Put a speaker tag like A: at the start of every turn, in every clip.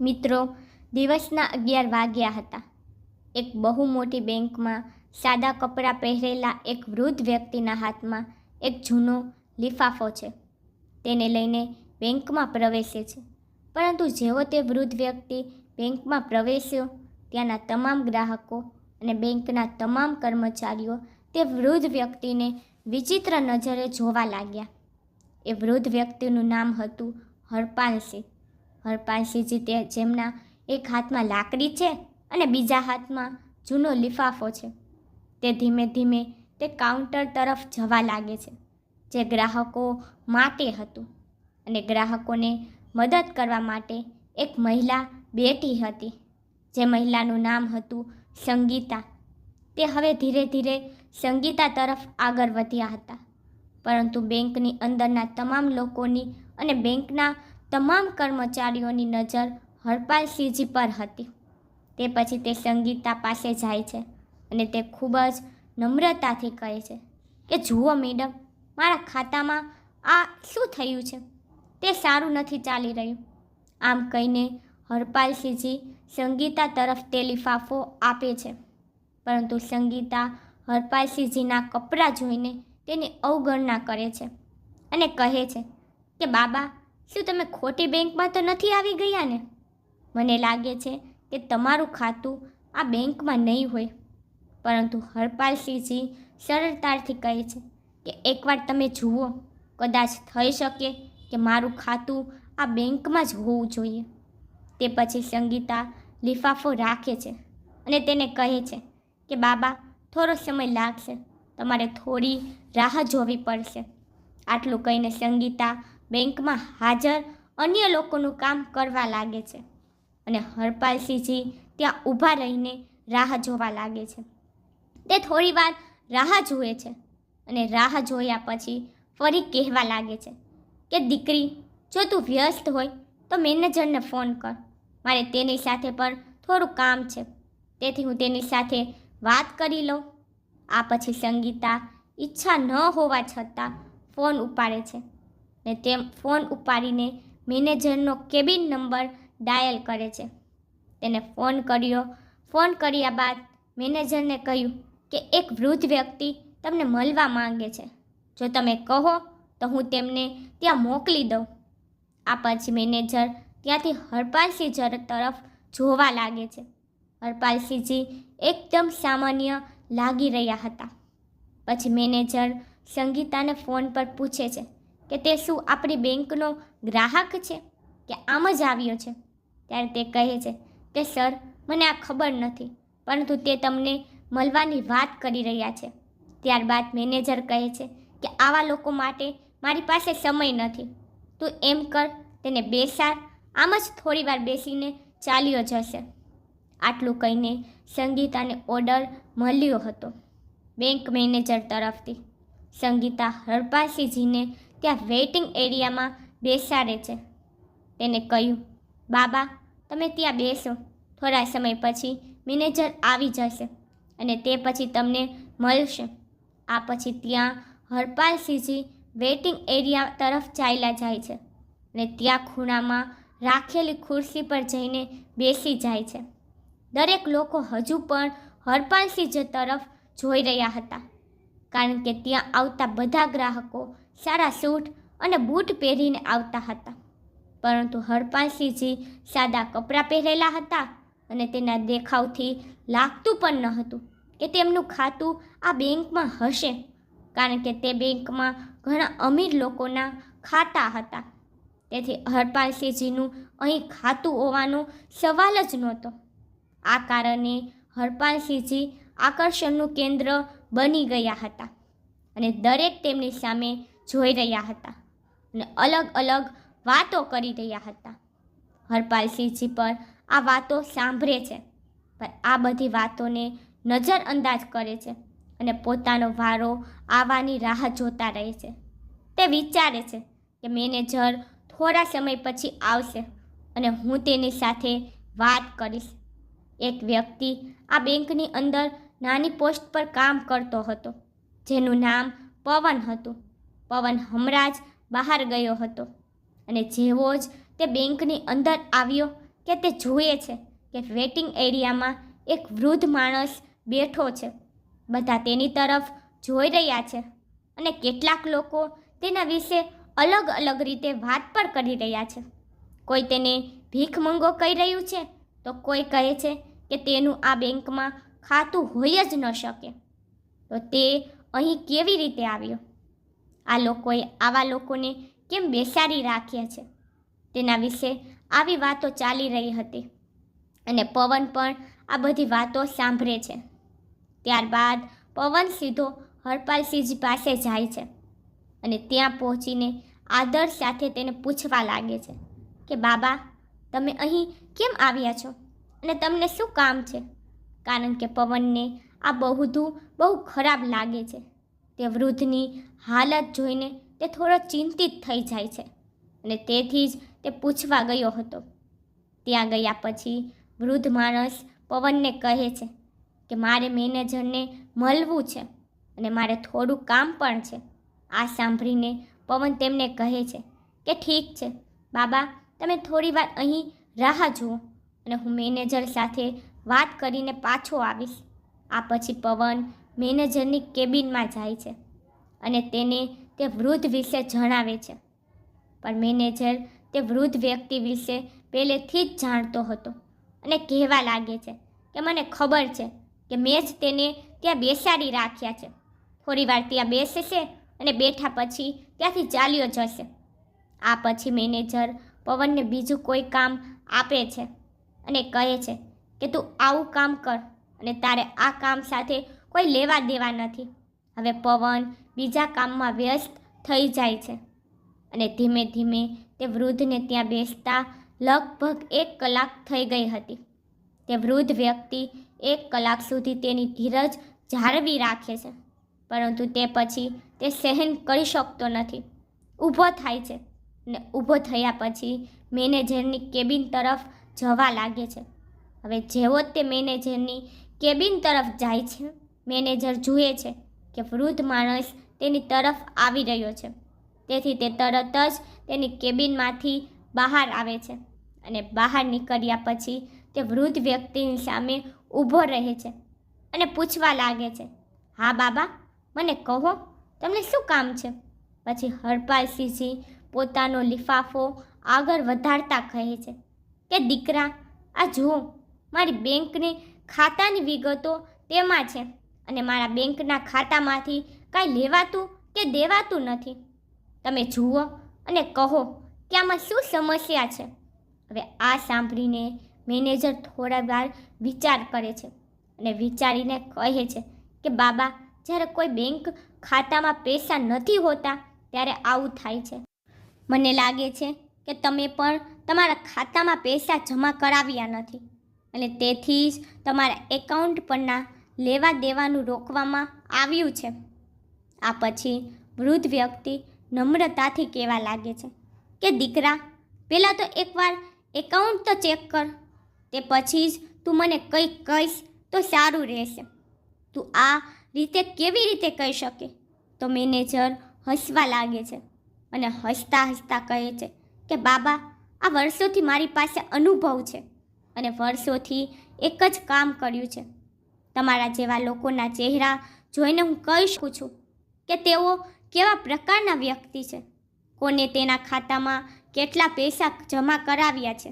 A: મિત્રો, દિવસના અગિયાર વાગ્યા હતા. એક બહુ મોટી બેંકમાં સાદા કપડાં પહેરેલા એક વૃદ્ધ વ્યક્તિના હાથમાં એક જૂનો લિફાફો છે. તેને લઈને બેંકમાં પ્રવેશે છે. પરંતુ જેવો તે વૃદ્ધ વ્યક્તિ બેંકમાં પ્રવેશ્યો, ત્યાંના તમામ ગ્રાહકો અને બેંકના તમામ કર્મચારીઓ તે વૃદ્ધ વ્યક્તિને વિચિત્ર નજરે જોવા લાગ્યા. એ વૃદ્ધ વ્યક્તિનું નામ હતું હરપાલસિંહ હરપાલસિંહજી તે જેમના એક હાથમાં લાકડી છે અને બીજા હાથમાં જૂનો લિફાફો છે. તે ધીમે ધીમે તે કાઉન્ટર તરફ જવા લાગે છે, જે ગ્રાહકો માટે હતું અને ગ્રાહકોને મદદ કરવા માટે એક મહિલા બેઠી હતી, જે મહિલાનું નામ હતું સંગીતા. તે હવે ધીરે ધીરે સંગીતા તરફ આગળ વધ્યા હતા, પરંતુ બેંકની અંદરના તમામ લોકોની અને બેંકના તમામ કર્મચારીઓની નજર હરપાલસિંહજી પર હતી. તે પછી તે સંગીતા પાસે જાય છે અને તે ખૂબ જ નમ્રતાથી કહે છે કે, જુઓ મેડમ, મારા ખાતામાં આ શું થયું છે? તે સારું નથી ચાલી રહ્યું. આમ કહીને હરપાલસિંહજી સંગીતા તરફ તે લિફાફો આપે છે. પરંતુ સંગીતા હરપાલસિંહજીના કપડાં જોઈને તેની અવગણના કરે છે અને કહે છે કે, બાબા શું તમે ખોટી બેંકમાં તો નથી આવી ગયા ને મને લાગે છે કે તમારું ખાતું આ બેંકમાં નહીં હોય. પરંતુ હરપાલસિંહજી સરળતાથી કહે છે કે એકવાર તમે જુઓ, કદાચ થઈ શકે કે મારું ખાતું આ બેંકમાં જ હોવું જોઈએ. તે પછી સંગીતા લિફાફો રાખે છે અને તેને કહે છે કે બાબા, થોડો સમય લાગશે, તમારે થોડી રાહ જોવી પડશે. આટલું કહીને સંગીતા બેંકમાં હાજર અન્ય લોકોનું કામ કરવા લાગે છે અને હરપાલસિંહજી ત્યાં ઊભા રહીને રાહ જોવા લાગે છે. તે થોડીવાર રાહ જુએ છે અને રાહ જોયા પછી ફરી કહેવા લાગે છે કે, દીકરી, જો તું વ્યસ્ત હોય તો મેનેજરને ફોન કર. મારે તેની સાથે પણ થોડું કામ છે. તેથી હું તેની સાથે વાત કરી લઉં. આ પછી સંગીતા ઈચ્છા ન હોવા છતાં ફોન ઉપાડે છે. ને તેમ ફોન ઉપાડીને મેનેજરનો કેબિન નંબર ડાયલ કરે છે. તેને ફોન કર્યો. ફોન કર્યા બાદ મેનેજરને કહ્યું કે એક વૃદ્ધ વ્યક્તિ તમને મળવા માંગે છે. જો તમે કહો તો હું તેમને ત્યાં મોકલી દઉં. આ પછી મેનેજર ત્યાંથી હરપાલસિંહ તરફ જોવા લાગે છે. હરપાલસિંહજી એકદમ સામાન્ય લાગી રહ્યા હતા. પછી મેનેજર સંગીતાને ફોન પર પૂછે છે. કે તે શું આપણી બેંકનો ગ્રાહક છે? કે આમ જ આવ્યો છે? ત્યારે તે કહે છે કે, સર, મને આ ખબર નથી, પરંતુ તે તમને મળવાની વાત કરી રહ્યા છે. ત્યારબાદ મેનેજર કહે છે કે, આવા લોકો માટે મારી પાસે સમય નથી. તું એમ કર, તેને બેસાર આમ જ થોડીવાર બેસીને ચાલ્યો જશે. આટલું કહીને સંગીતાને ઓર્ડર મળ્યો હતો બેંક મેનેજર તરફથી. સંગીતા હરપાલસિંહજીને ત્યાં વેઇટિંગ એરિયામાં બેસાડે છે. તેને કહ્યું, બાબા, તમે ત્યાં બેસો. થોડા સમય પછી મેનેજર આવી જશે અને તે પછી તમને મળશે. આ પછી ત્યાં હરપાલસિંહજી વેઇટિંગ એરિયા તરફ ચાલ્યા જાય છે અને ત્યાં ખૂણામાં રાખેલી ખુરશી પર જઈને બેસી જાય છે. દરેક લોકો હજુ પણ હરપાલસિંહજી તરફ જોઈ રહ્યા હતા, કારણ કે ત્યાં આવતા બધા ગ્રાહકો સારા સૂટ અને બૂટ પહેરીને આવતા હતા. પરંતુ હરપાલસિંહજી સાદા કપડાં પહેરેલા હતા અને તેના દેખાવથી લાગતું પણ ન હતું કે તેમનું ખાતું આ બેંકમાં હશે, કારણ કે તે બેંકમાં ઘણા અમીર લોકોના ખાતા હતા. તેથી હરપાલસિંહજીનું અહીં ખાતું હોવાનો સવાલ જ નહોતો. આ કારણે હરપાલસિંહજી આકર્ષણનું કેન્દ્ર બની ગયા હતા અને દરેક તેમની સામે જોઈ રહ્યા હતા અને અલગ અલગ વાતો કરી રહ્યા હતા. હરપાલસિંહજી પર આ વાતો સાંભળે છે, પણ આ બધી વાતોને નજરઅંદાજ કરે છે અને પોતાનો વારો આવવાની રાહ જોતા રહે છે. તે વિચારે છે કે મેનેજર થોડા સમય પછી આવશે અને હું તેની સાથે વાત કરીશ. એક વ્યક્તિ આ બેંકની અંદર નાની પોસ્ટ પર કામ કરતો હતો, જેનું નામ પવન હતું. પવન હમણાં જ બહાર ગયો હતો. અને જેવો જ તે બેંકની અંદર આવ્યો કે તે જુએ છે કે વેટિંગ એરિયામાં એક વૃદ્ધ માણસ બેઠો છે. બધા તેની તરફ જોઈ રહ્યા છે અને કેટલાક લોકો તેના વિશે અલગ અલગ રીતે વાત પણ કરી રહ્યા છે. કોઈ તેને ભીખ મંગો કહી રહ્યું છે તો કોઈ કહે છે કે તેનું આ બેંકમાં ખાતું હોઈ જ ન શકે. તો તે અહીં કેવી રીતે આવ્યો? આ લોકોએ આવા લોકોને કેમ બેસાડી રાખ્યા છે? તેના વિશે આવી વાતો ચાલી રહી હતી અને પવન પણ આ બધી વાતો સાંભળે છે. ત્યારબાદ પવન સીધો હરપાલસિંહજી પાસે જાય છે અને ત્યાં પહોંચીને આદર સાથે તેને પૂછવા લાગે છે કે, બાબા, તમે અહીં કેમ આવ્યા છો? અને તમને શું કામ છે? કારણ કે પવનને આ બહુ બહુ ખરાબ લાગે છે. તે વૃદ્ધની હાલત જોઈને તે થોડો ચિંતિત થઈ જાય છે અને તેથી જ તે પૂછવા ગયો હતો. ત્યાં ગયા પછી વૃદ્ધ માણસ પવનને કહે છે કે મારે મેનેજરને મળવું છે અને મારે થોડું કામ પણ છે. આ સાંભળીને પવન તેમને કહે છે કે ઠીક છે, બાબા, તમે થોડી વાર અહીં રાહ જુઓ અને હું મેનેજર સાથે વાત કરીને પાછો આવીશ. આ પછી પવન મેનેજરની કેબિનમાં જાય છે અને તેને તે વૃદ્ધ વિશે જણાવે છે. પણ મેનેજર તે વૃદ્ધ વ્યક્તિ વિશે પહેલેથી જ જાણતો હતો અને કહેવા લાગે છે કે મને ખબર છે કે મેં જ તેને ત્યાં બેસાડી રાખ્યા છે. થોડી વાર ત્યાં બેસશે અને બેઠા પછી ત્યાંથી ચાલ્યો જશે. આ પછી મેનેજર પવનને બીજું કોઈ કામ આપે છે અને કહે છે કે તું આવું કામ કર અને તારે આ કામ સાથે કોઈ લેવા દેવા નથી. હવે પવન બીજા કામમાં વ્યસ્ત થઈ જાય છે. અને ધીમે ધીમે તે વૃદ્ધને ત્યાં બેસતા લગભગ એક કલાક થઈ ગઈ હતી. તે વૃદ્ધ વ્યક્તિ એક કલાક સુધી તેની ધીરજ જાળવી રાખે છે. પરંતુ તે પછી તે સહન કરી શકતો નથી. ઊભો થાય છે ને ઊભો થયા પછી મેનેજરની કેબિન તરફ જવા લાગે છે. હવે જેવો તે મેનેજરની કેબિન તરફ જાય છે મેનેજર જુએ છે કે વૃદ્ધ માણસ તેની તરફ આવી રહ્યો છે. તેથી તે તરત જ તેની કેબિનમાંથી બહાર આવે છે અને બહાર નીકળ્યા પછી તે વૃદ્ધ વ્યક્તિની સામે ઊભો રહે છે અને પૂછવા લાગે છે, હા બાબા, મને કહો, તમને શું કામ છે? પછી હરપાલસિંહજી પોતાનો લિફાફો આગળ વધારતા કહે છે કે, દીકરા, આ જુઓ, મારી બેંકની ખાતાની વિગતો તેમાં છે. અને મારા બેંકના ખાતામાંથી કાંઈ લેવાતું કે દેવાતું નથી. તમે જુઓ અને કહો કે આમાં શું સમસ્યા છે? હવે આ સાંભળીને મેનેજર થોડા વાર વિચાર કરે છે અને વિચારીને કહે છે કે બાબા, જ્યારે કોઈ બેંક ખાતામાં પૈસા નથી હોતા ત્યારે આવું થાય છે. મને લાગે છે કે તમે પણ તમારા ખાતામાં પૈસા જમા કરાવ્યા નથી અને તેથી જ તમારા એકાઉન્ટ પરના લેવા દેવાનું રોકવામાં આવ્યું છે. આ પછી વૃદ્ધ વ્યક્તિ નમ્રતાથી કહેવા લાગે છે કે, દીકરા, પહેલાં તો એકવાર એકાઉન્ટ તો ચેક કર, તે પછી જ તું મને કંઈક કહીશ તો સારું રહેશે. તું આ રીતે કેવી રીતે કહી શકે? તો મેનેજર હસવા લાગે છે અને હસતા હસતા કહે છે કે, બાબા, આ વર્ષોથી મારી પાસે અનુભવ છે અને વર્ષોથી એક જ કામ કર્યું છે. તમારા જેવા લોકોના ચહેરા જોઈને હું કહી શકું છું કે તેઓ કેવા પ્રકારના વ્યક્તિ છે. કોને તેના ખાતામાં કેટલા પૈસા જમા કરાવ્યા છે.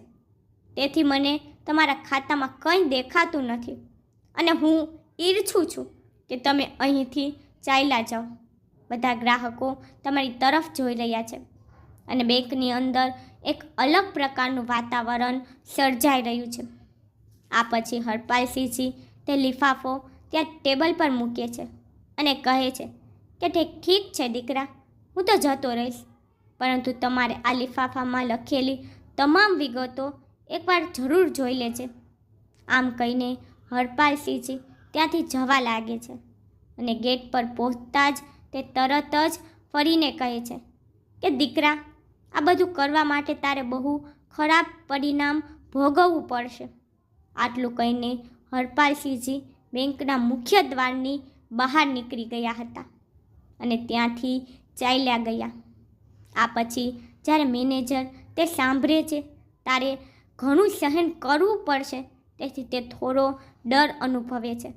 A: તેથી મને તમારા ખાતામાં કંઈ દેખાતું નથી અને હું ઈર્છું છું કે તમે અહીંથી ચાલ્યા જાઓ. બધા ગ્રાહકો તમારી તરફ જોઈ રહ્યા છે અને બેંકની અંદર એક અલગ પ્રકારનું વાતાવરણ સર્જાઈ રહ્યું છે. આ પછી હરપાલસિંહજી તે લિફાફો ત્યાં ટેબલ પર મૂકે છે અને કહે છે કે ઠીક છે દીકરા, હું તો જતો રહીશ. પરંતુ તમારે આ લિફાફામાં લખેલી તમામ વિગતો એકવાર જરૂર જોઈ લેજે. આમ કહીને હરપાલસિંહજી ત્યાંથી જવા લાગે છે અને ગેટ પર પહોંચતા જ તે તરત જ ફરીને કહે છે કે દીકરા, આ બધું કરવા માટે તારે બહુ ખરાબ પરિણામ ભોગવવું પડશે. આટલું કહીને હરપાલસિંહજી બેંકના મુખ્ય દ્વારની બહાર નીકળી ગયા હતા અને ત્યાંથી ચાલ્યા ગયા. આ પછી જ્યારે મેનેજર તે સાંભળે છે ત્યારે ઘણું સહન કરવું પડશે, તેથી તે થોડો ડર અનુભવે છે,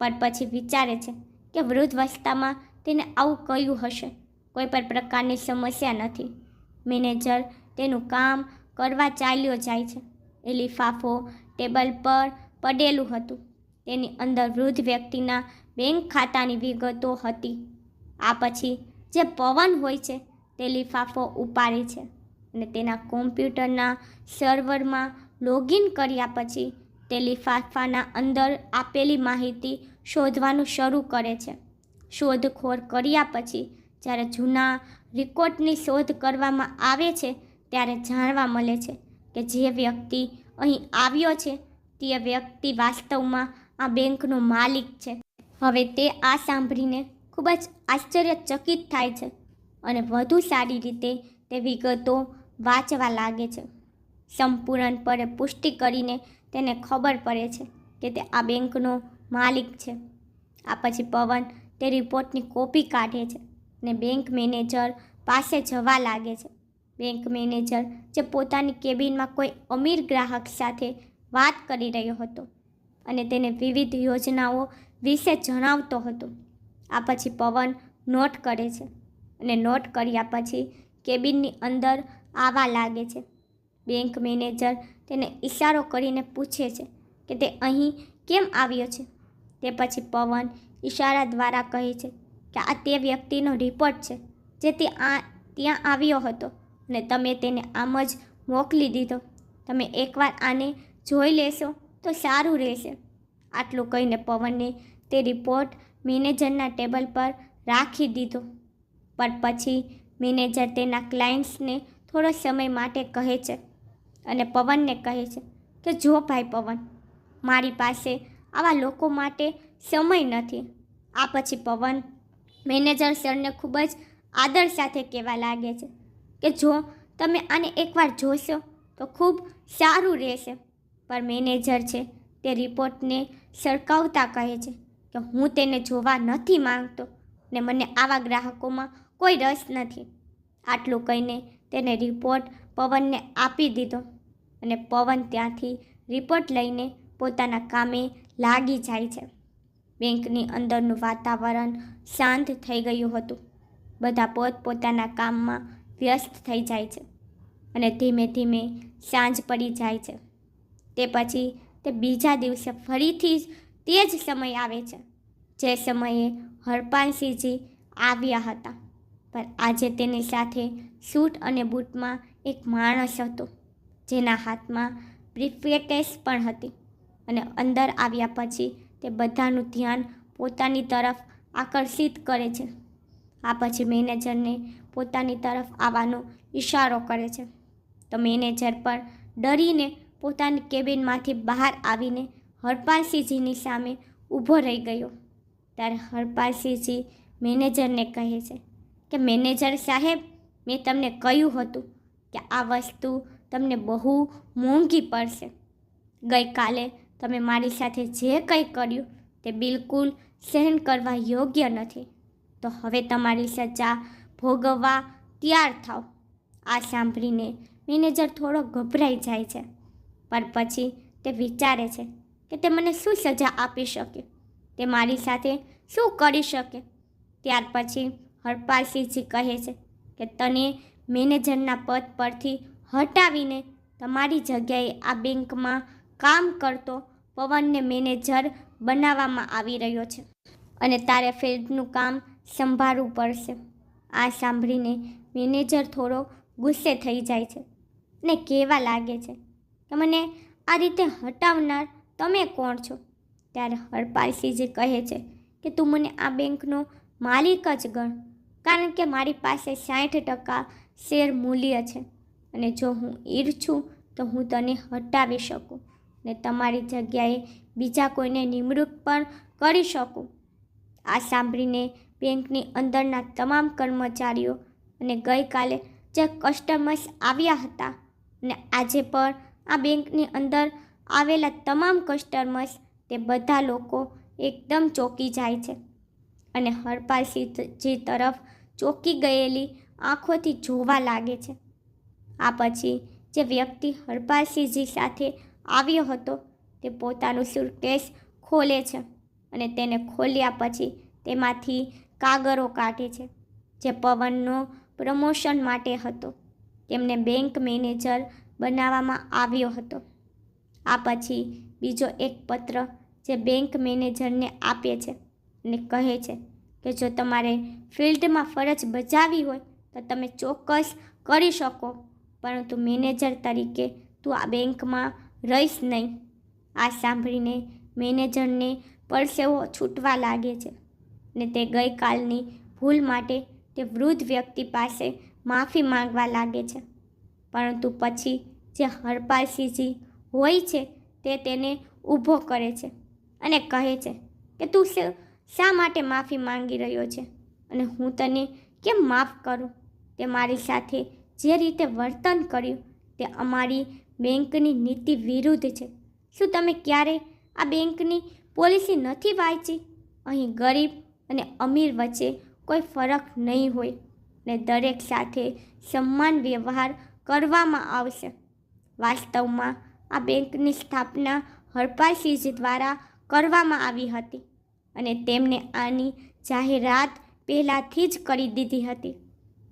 A: પણ પછી વિચારે છે કે વૃદ્ધાવસ્થામાં તેને આવું કયું હશે? કોઈ પણ પ્રકારની સમસ્યા નથી. મેનેજર તેનું કામ કરવા ચાલ્યો જાય છે. એ લિફાફો, ટેબલ પર પડેલું હતું. તેની અંદર વૃદ્ધ વ્યક્તિના બેંક ખાતાની વિગતો હતી. આ પછી જે પવન હોય છે તે લિફાફો ઉપાડે છે અને તેના કોમ્પ્યુટરના સર્વરમાં લોગિન કર્યા પછી તે લિફાફાના અંદર આપેલી માહિતી શોધવાનું શરૂ કરે છે. શોધખોળ કર્યા પછી જ્યારે જૂના રેકોર્ડની શોધ કરવામાં આવે છે ત્યારે જાણવા મળે છે કે જે વ્યક્તિ અહીં આવ્યો છે તે વ્યક્તિ વાસ્તવમાં આ બેંકનો માલિક છે. હવે તે આ સાંભળીને ખૂબ જ આશ્ચર્યચકિત થાય છે અને વધુ સારી રીતે તે વિગતો વાંચવા લાગે છે. સંપૂર્ણપણે પુષ્ટિ કરીને તેને ખબર પડે છે કે તે આ બેંકનો માલિક છે. આ પછી પવન તે રિપોર્ટની કોપી કાઢે છે ને બેંક મેનેજર પાસે જવા લાગે છે. બેંક મેનેજર જે પોતાની કેબિનમાં કોઈ અમીર ગ્રાહક સાથે વાત કરી રહ્યો હતો અને તેને વિવિધ યોજનાઓ વિશે જણાવતો હતો. આ પછી પવન નોટ કરે છે અને નોટ કર્યા પછી કેબિનની અંદર આવવા લાગે છે. બેંક મેનેજર તેને ઈશારો કરીને પૂછે છે કે તે અહીં કેમ આવ્યો છે? તે પછી પવન ઈશારા દ્વારા કહે છે કે આ તે વ્યક્તિનો રિપોર્ટ છે જે તે આ ત્યાં આવ્યો હતો અને તમે તેને આમ જ મોકલી દીધો. તમે એકવાર આને જોઈ લેશો તો સારું રહેશે. આટલું કહીને પવને તે રિપોર્ટ મેનેજરના ટેબલ પર રાખી દીધો. પણ પછી મેનેજર તેના ક્લાયન્ટ્સને થોડો સમય માટે કહે છે અને પવનને કહે છે કે, જો ભાઈ પવન, મારી પાસે આવા લોકો માટે સમય નથી. આ પછી પવન મેનેજર સરને ખૂબ જ આદર સાથે કહેવા લાગે છે કે, જો તમે આને એકવાર જોશો તો ખૂબ સારું રહેશે. પણ મેનેજર છે તે રિપોર્ટને સરકાવતા કહે છે કે હું તેને જોવા નથી માંગતો ને મને આવા ગ્રાહકોમાં કોઈ રસ નથી. આટલું કહીને તેને રિપોર્ટ પવનને આપી દીધો અને પવન ત્યાંથી રિપોર્ટ લઈને પોતાના કામે લાગી જાય છે. બેંકની અંદરનું વાતાવરણ શાંત થઈ ગયું હતું. બધા પોતપોતાના કામમાં વ્યસ્ત થઈ જાય છે અને ધીમે ધીમે સાંજ પડી જાય છે. તે પછી તે બીજા દિવસે ફરીથી તે જ સમય આવે છે, જે સમયે હરપાલસિંહજી આવ્યા હતા. પણ આજે તેની સાથે સૂટ અને બૂટમાં એક માણસ હતો, જેના હાથમાં બ્રીફકેસ પણ હતી અને અંદર આવ્યા પછી તે બધાનું ધ્યાન પોતાની તરફ આકર્ષિત કરે છે. આ પછી મેનેજરને પોતાની તરફ આવવાનો ઇશારો કરે છે. તો મેનેજર પણ ડરીને પોતાની કેબિનમાંથી બહાર આવીને હરપાલસિંહજીની સામે ઊભો રહી ગયો. ત્યારે હરપાલસિંહજી મેનેજરને કહે છે કે, મેનેજર સાહેબ, મેં તમને કહ્યું હતું કે આ વસ્તુ તમને બહુ મોંઘી પડશે. ગઈકાલે તમે મારી સાથે જે કંઈ કર્યું તે બિલકુલ સહન કરવા યોગ્ય નથી. તો હવે તમારી સજા ભોગવવા તૈયાર થાવ આ સાંભળીને મેનેજર થોડો ગભરાઈ જાય છે. પણ પછી તે વિચારે છે કે તે મને શું સજા આપી શકે, તે મારી સાથે શું કરી શકે. ત્યાર પછી હરપાલસિંહજી કહે છે કે તને મેનેજરના પદ પરથી હટાવીને તમારી જગ્યાએ આ બેંકમાં કામ કરતો પવનને મેનેજર બનાવવામાં આવી રહ્યો છે અને તારે ફિલ્ડનું કામ સંભાળવું પડશે. આ સાંભળીને મેનેજર થોડો ગુસ્સે થઈ જાય છે ને કહેવા લાગે છે કે મને આ રીતે હટાવનાર તમે કોણ છો? ત્યારે હરપાલસિંહજી કહે છે કે તું મને આ બેંકનો માલિક જ ગણ, કારણ કે મારી પાસે સાઠ ટકા શેર મૂલ્ય છે અને જો હું ઈચ્છું તો હું તને હટાવી શકું ને તમારી જગ્યાએ બીજા કોઈને નિમણૂક પણ કરી શકું. આ સાંભળીને બેંકની અંદરના તમામ કર્મચારીઓ અને ગઈકાલે જે કસ્ટમર્સ આવ્યા હતા અને આજે પણ આ બેંકની અંદર આવેલા તમામ કસ્ટમર્સ તે બધા લોકો એકદમ ચોંકી જાય છે. અને હરપાલસિંહજી તરફ ચોંકી ગયેલી આંખોથી જોવા લાગે છે. આ પછી જે વ્યક્તિ હરપાલસિંહજી સાથે આવ્યો હતો તે પોતાનું સુરકેસ ખોલે છે અને તેને ખોલ્યા પછી તેમાંથી કાગળો કાઢે છે, જે પવનનો પ્રમોશન માટે હતો. તેમને બેંક મેનેજર બનાવવામાં આવ્યો હતો. આ પછી બીજો એક પત્ર જે બેંક મેનેજરને આપે છે અને કહે છે કે જો તમારે ફિલ્ડમાં ફરજ બજાવી હોય તો તમે ચોક્કસ કરી શકો, પરંતુ મેનેજર તરીકે તું આ બેંકમાં રહીશ નહીં. આ સાંભળીને મેનેજરને પરસેવો છૂટવા લાગે છે ને તે ગઈકાલની ભૂલ માટે તે વૃદ્ધ વ્યક્તિ પાસે માફી માંગવા લાગે છે. પરંતુ પછી જે હરપાલસિંહજી હોય છે તે તેને ઊભો કરે છે અને કહે છે કે તું શ- માટે માફી માંગી રહ્યો છે? અને હું તને કેમ માફ કરું? તે મારી સાથે જે રીતે વર્તન કર્યું તે અમારી બેંકની નીતિ વિરુદ્ધ છે. શું તમે ક્યારેય આ બેંકની પોલિસી નથી વાંચી? અહીં ગરીબ અને અમીર વચ્ચે કોઈ ફરક નહીં હોય ને દરેક સાથે સમાન વ્યવહાર કરવામાં આવશે. વાસ્તવમાં આ બેંકની સ્થાપના હરપાલસિંહજી દ્વારા કરવામાં આવી હતી અને તેમને આની જાહેરાત પહેલાંથી જ કરી દીધી હતી.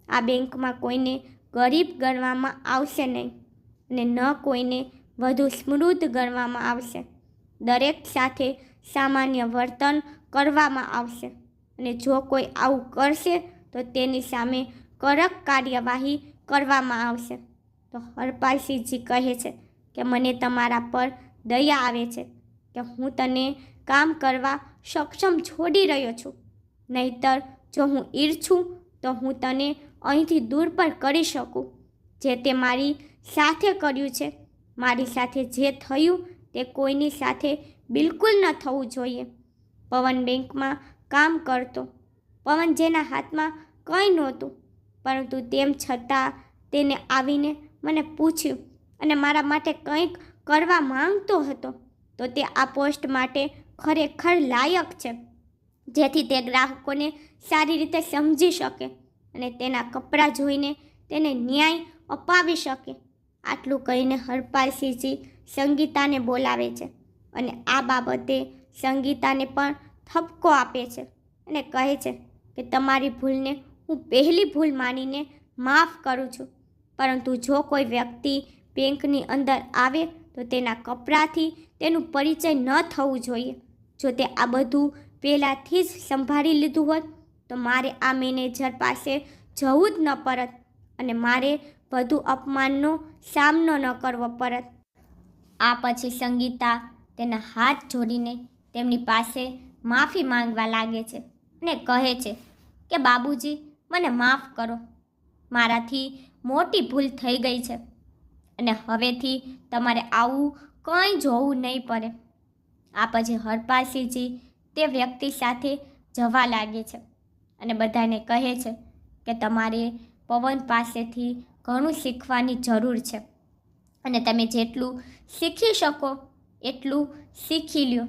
A: આ બેંકમાં કોઈને ગરીબ ગણવામાં આવશે નહીં અને ન કોઈને વધુ સમૃદ્ધ ગણવામાં આવશે. દરેક સાથે સામાન્ય વર્તન કરવામાં આવશે અને જો કોઈ આવું કરશે, તો તેની સામે કડક કાર્યવાહી કરવામાં આવશે. તો હરપાલસિંહજી કહે છે કે મને તમારા પર દયા આવે છે કે હું તને કામ કરવા સક્ષમ છોડી રહ્યો છું. નહીતર જો હું ઈચ્છું તો હું તને અહીંથી દૂર પણ કરી શકું. જે તે મારી સાથે કર્યું છે, મારી સાથે જે થયું તે કોઈની સાથે બિલકુલ ન થવું જોઈએ. પવન બેંકમાં કામ કરતો, પવન જેના હાથમાં કંઈ નહોતું પરંતુ તેમ છતાં તેને આવીને મને પૂછ્યું અને મારા માટે કંઈક કરવા માંગતો હતો, તો તે આ પોસ્ટ માટે ખરેખર લાયક છે, જેથી તે ગ્રાહકોને સારી રીતે સમજી શકે અને તેના કપડાં જોઈને તેને ન્યાય અપાવી શકે. આટલું કહીને હરપાલસિંહજી સંગીતાને બોલાવે છે અને આ બાબતે સંગીતાને પણ ઠપકો આપે છે અને કહે છે કે તમારી ભૂલને હું પહેલી ભૂલ માનીને માફ કરું છું. પરંતુ જો કોઈ વ્યક્તિ બેંકની અંદર આવે તો તેના કપડાથી તેનું પરિચય ન થવું જોઈએ. જો તે આ બધું પહેલાંથી જ સંભાળી લીધું હોત, તો મારે આ મેનેજર પાસે જવું જ ન પરત અને મારે વધુ અપમાનનો સામનો ન કરવો પરત આ પછી સંગીતા તેના હાથ જોડીને તેમની પાસે માફી માંગવા લાગે છે અને કહે છે કે, બાબુજી મને માફ કરો. મારાથી મોટી ભૂલ થઈ ગઈ છે. અને હવેથી તમારે આવું કંઈ જોવું નહીં પડે. આ પછી હરપાલસિંહજી તે વ્યક્તિ સાથે જવા લાગે છે અને બધાને કહે છે કે તમારે પવન પાસેથી ઘણું શીખવાની જરૂર છે. અને તમે જેટલું શીખી શકો એટલું શીખી લ્યો.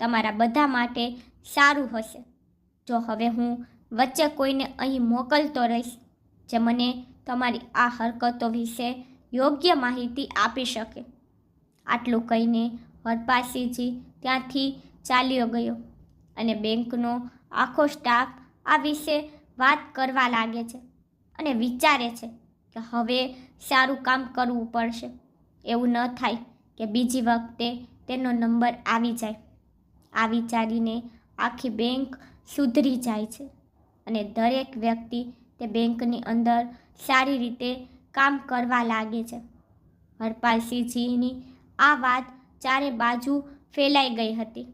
A: તમારા બધા માટે સારું હશે. જો હવે હું વચ્ચે કોઈને અહીં મોકલતો રહીશ, જે મને તમારી આ હરકતો વિશે યોગ્ય માહિતી આપી શકે. આટલું કહીને હરપાલસિંહજી ત્યાંથી ચાલ્યો ગયો અને બેંકનો આખો સ્ટાફ આ વિશે વાત કરવા લાગે છે અને વિચારે છે કે હવે સારું કામ કરવું પડશે. એવું ન થાય કે બીજી વખતે તેનો નંબર આવી જાય. આ વિચારીને આખી બેંક સુધરી જાય છે. અને દરેક વ્યક્તિ તે બેંકની અંદર સારી રીતે કામ કરવા લાગે છે. હરપાલસિંહજીની આ વાત ચારે બાજુ ફેલાઈ ગઈ હતી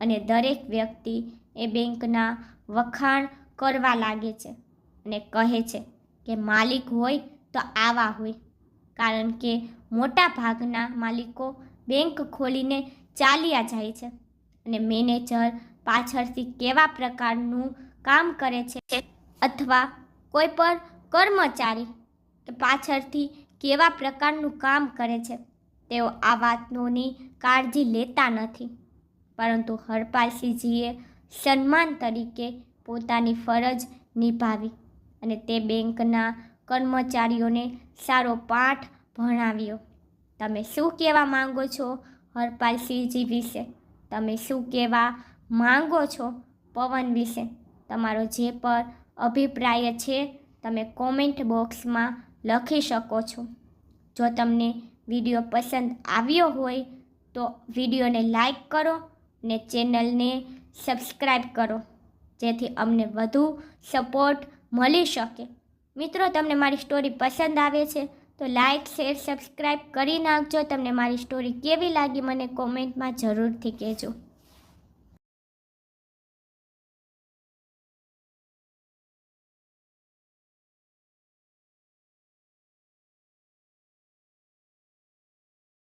A: અને દરેક વ્યક્તિ એ બેંકના વખાણ કરવા લાગે છે અને કહે છે કે માલિક હોય તો આવા હોય. કારણ કે મોટા ભાગના માલિકો બેંક ખોલીને ચાલ્યા જાય છે અને મેનેજર પાછળથી કેવા પ્રકારનું કામ કરે છે અથવા કોઈ પણ કર્મચારી કે પાછળથી કેવા પ્રકારનું કામ કરે છે, તેઓ આ વાતોની કાળજી લેતા નથી. પરંતુ હરપાલસિંહજીએ સન્માન તરીકે પોતાની ફરજ નિભાવી અને તે બેંકના કર્મચારીઓને સારો પાઠ ભણાવ્યો. તમે શું કહેવા માંગો છો હરપાલસિંહજી વિશે? તમે શું કહેવા માંગો છો પવન વિશે? તમારો જે પર અભિપ્રાય છે, તમે કોમેન્ટ બોક્સમાં લખી શકો છો. જો તમને વીડિયો પસંદ આવ્યો હોય, તો વિડીયોને લાઈક કરો ને ચેનલને સબસ્ક્રાઈબ કરો, જેથી અમને વધુ સપોર્ટ મળી શકે. મિત્રો, તમને મારી સ્ટોરી પસંદ આવે છે, તો લાઇક શેર સબસ્ક્રાઈબ કરી નાખજો. તમને મારી સ્ટોરી કેવી લાગી, મને કોમેન્ટમાં જરૂરથી કહેજો.